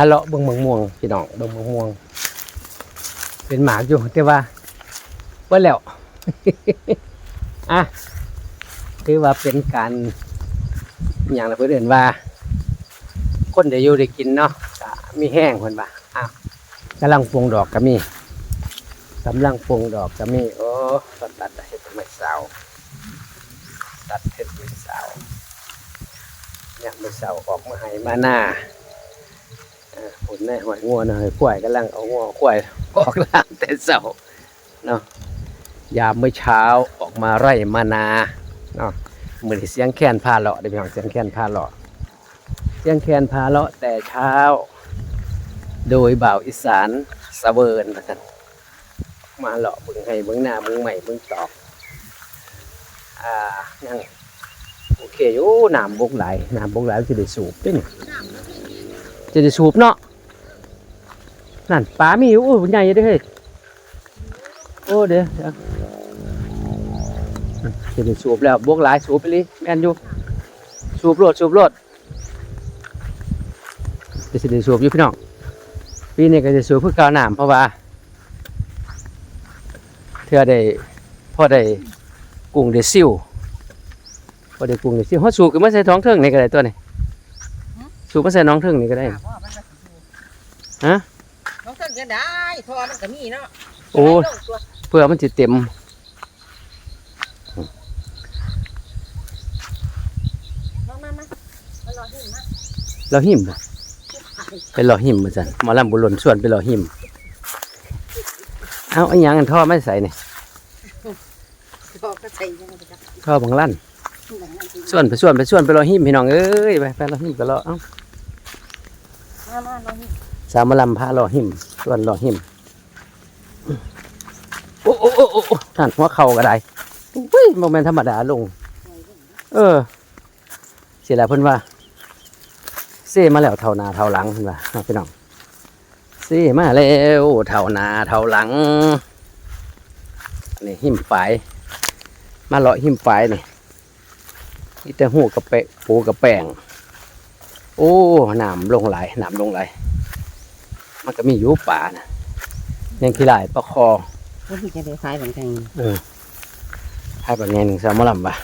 าเลาะเบิ่งมะม่วงพี่น้องเบิ่งมะม่วง เป็นหมากอยู่แต่ว่าว่าแล้วอะถือว่าเป็นการอย่างละเพื่นเอนว่า คนได้อยู่ได้กินเนาะมีแห้งคนบ่าอ้าวกำลังปรุงดอกก็มีกำลังปรุงดอกก็มีโอ้ก็ตัดเห็ดไม่สาวตัดเห็ดไม่สาวเนี่ยไม่สาวออกมาให้มาหน้า ผลในหอยงัวนะหอยควายกำลังเอางัวควายออกล่างแต่เสาเนาะยามเมื่อเช้าออกมาไร่มานาเนาะเหมือนเสียงแค้นพาเลาะได้ไหมครับเสียงแค้นพาเลาะเสียงแค้นพาเลาะแต่เช้า โดยบ่าวอีสานสะเวิร์นนะท่านมาเลาะบึงให้บึงหน้าบึงใหม่บึงตอกอ่ายังโอเคอยู่น้ำบกไหลายน้ำบกไหลายจะได้สูบด้วยนี่ จะได้สูบเนาะนั่นปลามีอยู่โอ้ยใหญ่เด้เฮ้ยโอ้เดี๋ยวเดี๋ยวจะได้สูบแล้วบวกหลายสูบไปเลยแม่นอยู่สูบโลดสูบโลดจะสิได้สูบอยู่พี่น้องปีนี้ก็จะสูบเพื่อกาวหน้ำเพราะว่าเธอได้พ่อได้กุ้งได้ซิวพอได้กุ้งได้ซิวเขาสูบกันมาใส่ท้องเทิงนี่ก็ได้ตัวนี้ สูบมาใส่น้องเทิงนี่ก็ได้ฮะ น้องเส้นก็ได้ทอมันก็มีเนาะโอ้ยลงตัวเพื่อมันจะเต็มมามามามาลอยขึ้นมาเราหิมบ่ไปรอหิมมาสั่นหมอลำบุญหล่นส่วนไปรอหิม เอาอันยังอันท่อไม่ใส่นี่ทอก็ใส่ยังไงจ๊ะท่อบางลั่น ส่วนไปส่วนไปส่วนไปรอหิมพี่น้องเอ้ยไปไปรอหิมก็รอเอ้า มามาลอยขึ้น สามลำพารอหิมส่วนรอหิมโอ้โอ้โอ้โอ้โอ้ท่านหัวเข่าก็ได้อุ้ยโมเมนธรรมดาลง เออ เสียแล้วเพิ่นว่า เซ่มาแล้วเท่าหนาเท่าหลังเพิ่นว่าเอาพี่น้องเซ่มาแล้วเท่าหนาเท่าหลังอันนี้หิมฝายมาเลาะหิมฝายนี่นี่แต่หูกับเปะปูกับแป้ง โอ้หนามลงไหลายหนามลงไหลายมันก็มีอยู่ป่านะยังขี้หลายปลาคอว่าพี่จะได้ขายเหมือนกันเออให้แบบไงหนึ่งแซลมอนลำปะ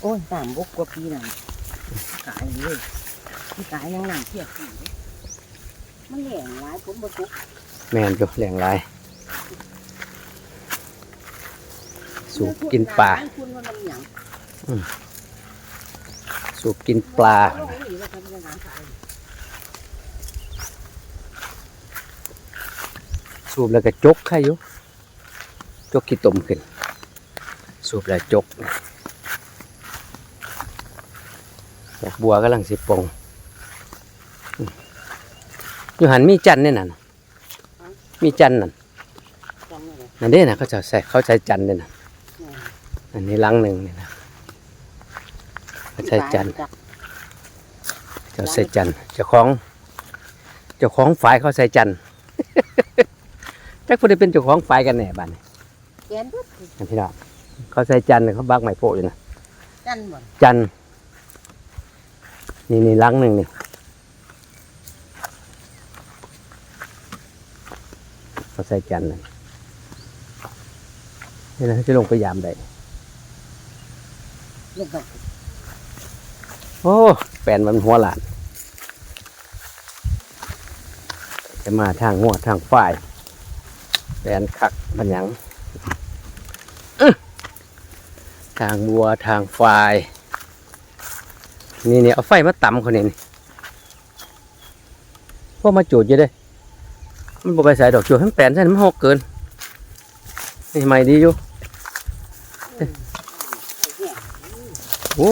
โอ้ยสามบกกว่าปีน่ะขายเลยที่ขายยังหนังเทียบสีมันแหลงร้ายผมบ่ทุกแมนอยู่แหล่งหลายสูบกินปลา คุณว่ามันหยัง สูบกินปลาโอ้ยว่าทำยังไงขายสูบแล้วก็จกใครอยู่จกขี้ตมขึ้น สูบแล้วจกดอกบัวกำลังสิปงอืมอยู่หันมีจันทร์เนี่ยน่ะมีจันทร์นั่นจำไม่ได้นั่นเด้นะเขาจะใส่เขาใช้จันทร์เนี่ยนะอันนี้ลังหนึ่งเนี่ยนะเขา ใช้จันทร์เจ้าใส่จันทร์เจ้าของ เจ้าของฝ่ายเขาใส่จันทร์จักคนได้เป็นเจ้าของฝ่ายกันแน่บ้านนี้แกนปุ๊บนะพี่น้องเขาใส่จันทร์เขาบักไม้โพอยู่นะจันหมดจันทร์นี่นี่ลังหนึ่งนี่เขาใส่จันทร์นั่นนี่นะจะลงไปยามได้ลูกดอก โอ้แปลนมันหัวหลาน จะมาทางหัวทางฝ่าย แปลนคักมันยังทางบัวทางฝ่าย นี่เนี่ยเอาไฟมาต่ำคนนี้นี่พวกมาจูดอยู่เด้มันบ่ไปใส่ดอกจูดทั้งแปลนใส่มันหกเกินนี่ใหม่ดีอยู่โอ้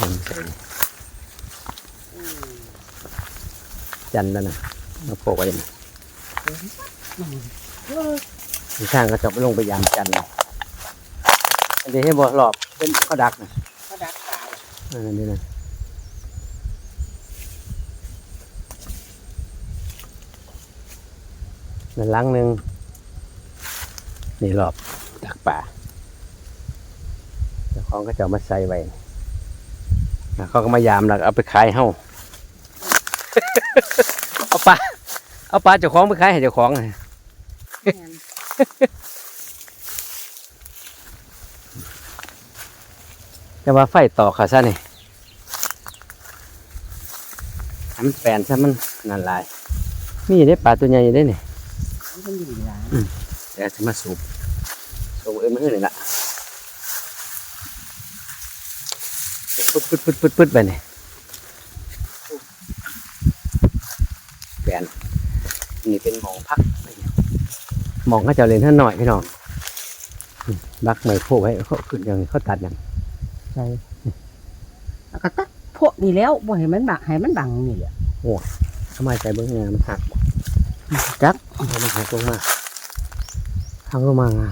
มันใส่จันทร์นั่นนะมาโปกไว้นี่มีช่างก็จะไปลงไปยามจันทร์อันนี้ให้บ่หลอบเป็นเขาดักนะเขาดักตายอันนี้นะนั่นหลังหนึ่งนี่รอบดักป่าเจ้าของก็จะเอามาใส่ไว้แล้ว เขาก็มายามแล้วก็เอาไปขายเฮ้าเอาปลาเอาปลาเจ้าของไปขายให้เจ้าของเลยแม่นแต่ว่าไฟต่อขาซะนี่ทำแปลนซะมันนั่นหลายมีได้ปลาตัวใหญ่อยู่ได้นี่มันเป็นอยู่หลายเดี๋ยวจะมาสูบสูบเอ็นมาให้หน่อยละ ปึ๊ดปึ๊ดปึ๊ดปึ๊ดปึ๊ดไปนี่แปลนนี่เป็นหมองพักหมองเขาจะเล่นท่านหน่อยพี่น้องอืมบักไม่โผล่ให้เขาขึ้นอย่างนี้เขาตัดอย่างใช่แล้วก็ตัดพวกนี่แล้วบ่ให้มันบังให้มันบังนี่แหละทำไมใจเบิ้งงานมันหักจักเอามันหักลงมาหักลงมางา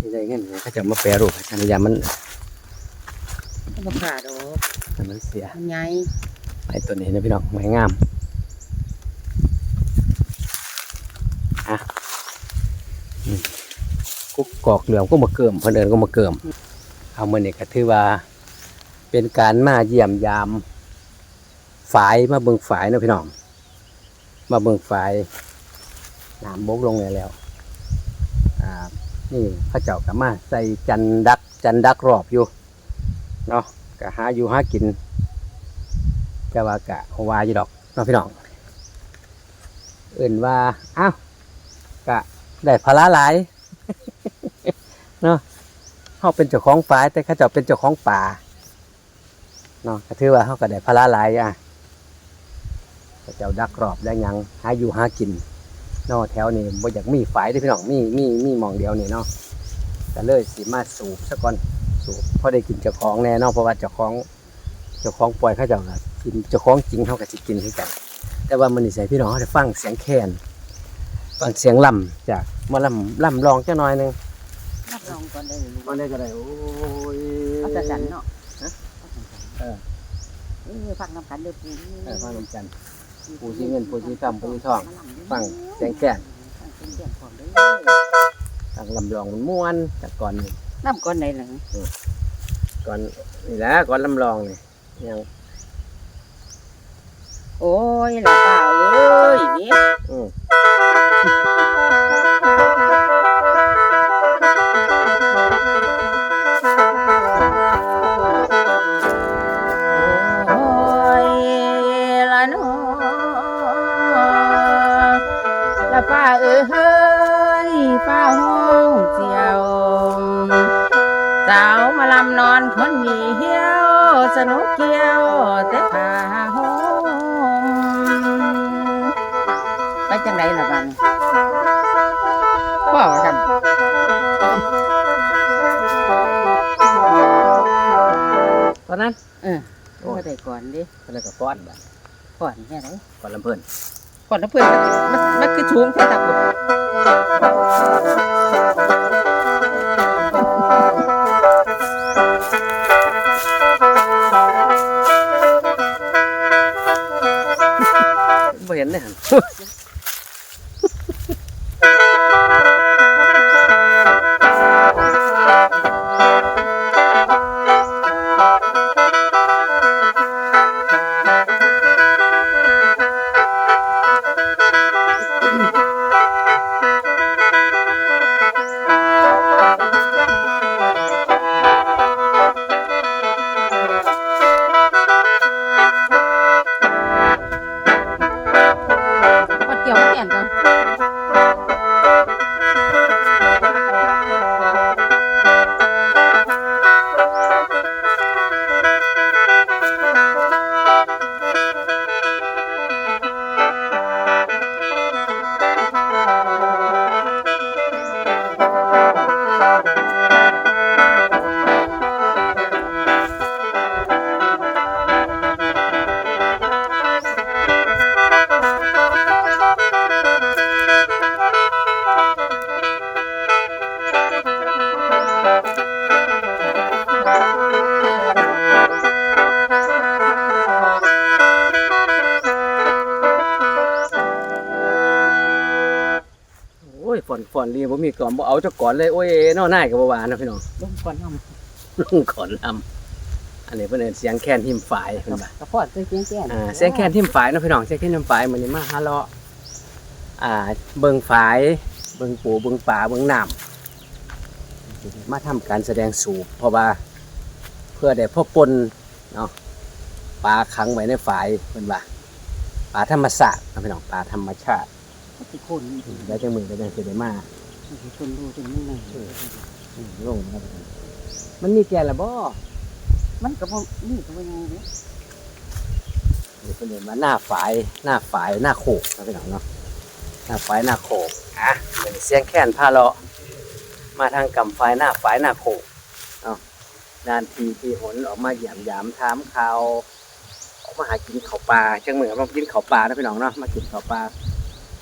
นี่ได้เงี้ยเขาจะมาแปรรูปให้ชันยามันมัน บ่ขาดดอกให้มันเสียมันใหญ่ไอ้ตัวนี้นะพี่น้องไม้งามอะอืมกุ๊กกอกเหลืองก็มาเกิมเพิ่นเอินก็มาเกิมเอามือนี่ก็ถือว่า เป็นการมาเยี่ยมยามฝายมาเบิ่งฝายเนาะพี่น้อง มาเบิ่งฝายน้ำบกลงเลยแล้วอ่านี่พระเจ้าก็มาใส่จันดักจันดักรอบอยู่ เนาะก็หาอยู่หากินจะว่ากะวาอยู่ดอกเน้องพี่น้องเอื่นว่าอ้าวกะได้ภาระหลายเนาะเขาเป็นเจ้าของฝ่ายแต่เข้าเจ้าเป็นเจ้าของป่าเนาะก็ถือว่าเขาก็ได้ภาระหลายอะเขาเจ้าดักรอบได้ยังหาอยู่หากินเนาะแถวนี้บ่อยากมีฝ่ายด้พี่น้องมีมีมีมองเดียวนี่เนาะก็เลยสิมาสูบซะก่อน สูบพอได้กินเจ้าของแน่เนาะเพราะว่าเจ้าของเจ้าของปล่อยเขาเจ้าก็กินเจ้าของจริงเขาก็สิกินคือกัน แต่ว่ามันนิสัยพี่น้องเขาจะฟังเสียงแคนฟังเสียงล่ำจากมาล่ำล่ำลองจ้าน้อยหนึงรับรองก่อนได้เลยมันได้ก็ได้โอ้ย เอาแต่สันเนาะฮะเออ เออฟังน้ำกันเด้อปูเออฟังลำจันทร์ ปูชีเงินปูชีคำปูชีทองฟังเสียงแคนฟังเสียงแคนพร้อมเด้อฟังลำลองมันม่วนจากก่อนนี่ น้ำก่อนไหนล่ะก่อนนี่แหละก่อนลำลองนี่ยังโอ้ยล่ะป้าเอ้ยนี่ อืม สาวมาลำนอนคนมีเหี้ยว สนุกเกี่ยวแต่ผ้าห้องไปจังไดล่ะบ้านพ่อว่าทำตอนนั้นเออโอ้ได้ก่อนดิตอนนั้นก็ก้อนบัดก่อนแค่ไหนก้อนลำเพิ่นก่อนแล้วเพื่อนมันมันมันคือชูงแค่ตับบุบ่ อ้ยฝอนฝอนรีบ่มีก่อนบ่เอาเจ้าก่อนเลยโอ้ยเนอหน้ากับบ่หวานนะพี่น้องลงก่อนน้ลุงก่อนลอันนี้เพิ่นเอิ้นเสียงแคนทิมฝายเพิ่นว่ากระพอดเสียงแก่นอ่าเสียงแคนทิมฝายเนาะพี่น้องเสียงแคนทิมฝายมื้อนี้มาหาเลาะอ่า เบิ่งฝาย เบิ่งปูเบิ่งปลาเบิ่งน้ำมาทำการแสดงสูบเพราะว่าเพื่อได้พบปนเนาะปลาขังไว้ในฝายเพิ่นว่าปลาธรรมชาติเนาะพี่น้องปลาธรรมชาติ สิคนได้จังมือได้จังสิได้มาสิคนดูจนไม่ไหนอืมลงครับ มันมีแก่ละบ่มันก็บ่นี่ก็บ่ยังเด้นี่เป็นเรียนว่าหน้าฝายหน้าฝายหน้าโขกนะพี่น้องเนาะหน้าฝายหน้าโขกอะเหมือนเสียงแค้นพาเลาะมาทางกำฝายหน้าฝายหน้าโขกเนาะนานทีทีหนออกมาหยามยามถามข่าวออกมาหากินข้าวปลาเชียงเหมือนมากินข้าวปลานะพี่น้องเนาะมากินข้าวปลา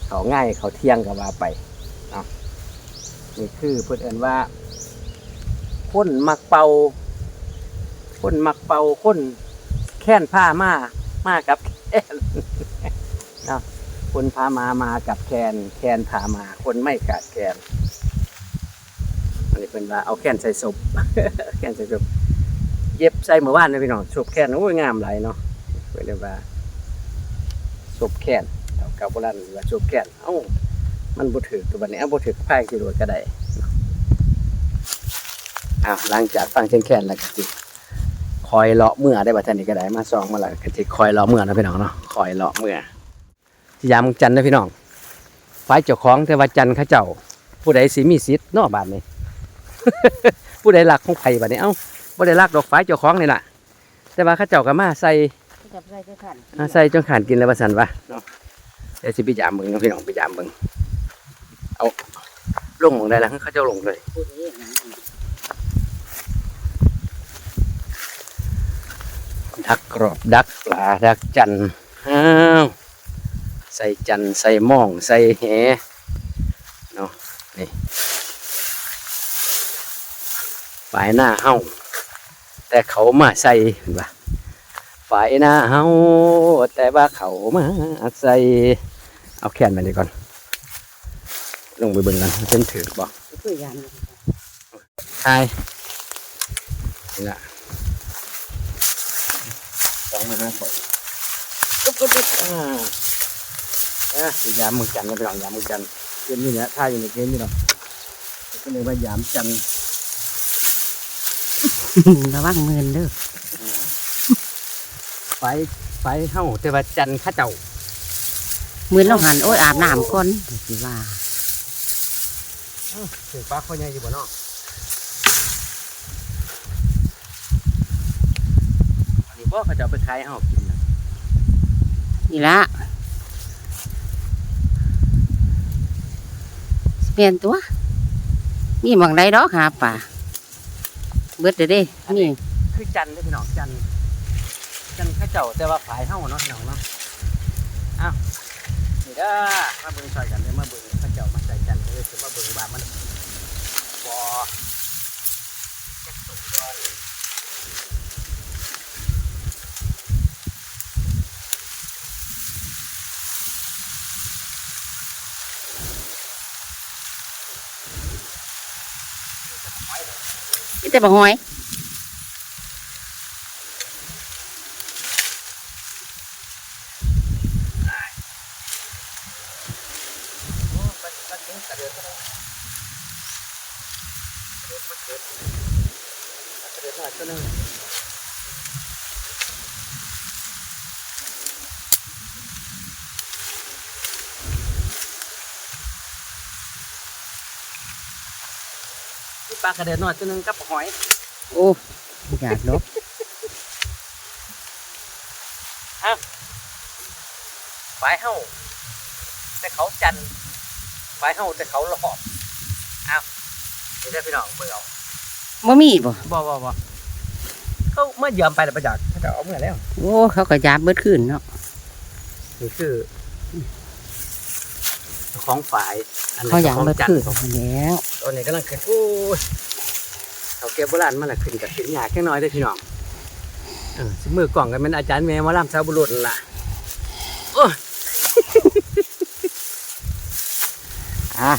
เขาง่ายเขาเที่ยงกับว่าไปเนาะนี่คือเพื่อนเอินว่าคนมักเป่าคนมักเป่าคนแค้นผ้ามามากับแค้นเนาะคนพามามากับแคนแคนพามา คนไม่กัดแคนอันนี้เป็นว่าเอาแคนใส่ศพแคนใส่ศพเย็บใส่เมื่อวานนะพี่น้องศพแคนโอ้ยงามหลายเนาะเป็นเรียกว่าศพแคน กับโบราณเรียกว่าศพแคนเอ้ามันบ่ถือตัวบัดนี้เอาบ่ถือไพ่กี่โดดก็ได้อ้าวหลังจากฟังเชียงแคนแล้วก็สิคอยเลาะเมื่อได้บัดนี้ก็ได้มาซองมาแล้วก็สิคอยเลาะเมื่อนะพี่น้องเนาะคอยเลาะเมื่อยามจันทร์นะพี่น้องฝ่ายเจ้าของแต่ว่าจันทร์เข้าเจ้า ผู้ใดสิมีสิทธิ์เนอกบ้านนี้ผู้ใดรักของไผบ้านนี้เอ้าผู้ใดรักดอกฝ่ายเจ้าของนี่ล่ะ แต่ว่าเข้าเจ้าก็มาใส่จับใส่จะขันมาใส่จนขานกินแล้วว่าซั่นวะ เดี๋ยวสิไปยามเบิ่งพี่น้องไปยามเบิ่งเอาลงมองได้แล้วเขาเจ้าลงเลยดักกรอบดักปลาดักจันอ้าวใส่จันใส่หม่องใส่แหเนาะนี่ฝ่ายหน้าเฮ้าแต่เขามาใส่เห็นปะ ฝ่ายหน้าเฮาแต่ว่าเขามาใส่เอาแขนมาดีก่อน ลงไปเบิ่งกันเส้นถือบ่คือยามใช่นี่ละสองมาห้าคนปุ๊บปุ๊บปุ๊บอ่าเอะยามมือจันทร์นะพี่น้องยามมือจันทร์เกมนี้เนี่ยท่าอยู่ในเกมนี้เนาะก็เลยว่ายามจันทร์ระวังมือเด้อ ไฟไฟเฮ้าแต่ว่าจันทร์เข้าเจ้ามือเราหันโอ้ยอาบน้ำก่อนสิว่าถึงปลาเขาใหญ่อยู่บ่เนาะอันนี้บ่เขาจะเอาไปขายให้เฮากินนะนี่ละเปลี่ยนตัว มีหมองใดดอกหาป่าเบิดเด้อเด้นี่คือจันทร์เด้อพี่น้องจันทร์ จันข้าเจ้าแต่ว่าขายเฮ้าเนาะพี่น้องเนาะอ้าวนี่เด้อมาเบิ่งซอยกันเด้มาเบิ่งข้าเจ้ามาใส่จันทร์เด้อสิมาเบิ่งว่ามันบ่จักสุกดอนนี่แต่บ่หอย โอ้มันมันถึงกระเดือกก็ได้กระเดือกมันเกิดกระเดือกหน่อยก็นึง นี่ปลากระเดือกหน่อยตัวหนึงกับหอยโอ้อยากลบฝายเฮ้าแต่เขาจันทร์ฝายเฮ้าแต่เขาหลอบอ้าวเดี๋ยวได้พี่น้องเบิ่งเอาบ่มีบ่บ่บ่บ่เขาเมื่อยอมไปแล้วประจักษ์เขาจะเอาเมื่อแล้ว โอ้เขาก็ยามเบิดขึ้นเนาะนี่คือเจ้าของฝายอันนี้เขายามจ้เบิดจันขึ้นทร์ของแล้วต อนนี้กำลังขึ้นโอ้ยเขาเก็บโบราณมันละขึ้นกับขึ้นยากแค่น้อยได้พี่น้องเออมือกล่องกันเป็นอาจารย์แม่หมาล่ำชาวบุรุษล่ะโอ้อะ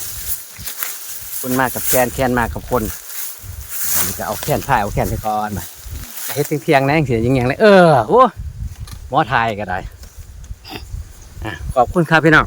คนมากับแคนแคนมากับคนอันนี้ก็เอาแคนผ้าเอาแคนไปก่อนมาเฮ็ดเที่ยงๆนะจังซี่ยังยังเลยเออโอ้หมอไทยก็ได้อขอบคุณครับพี่น้อง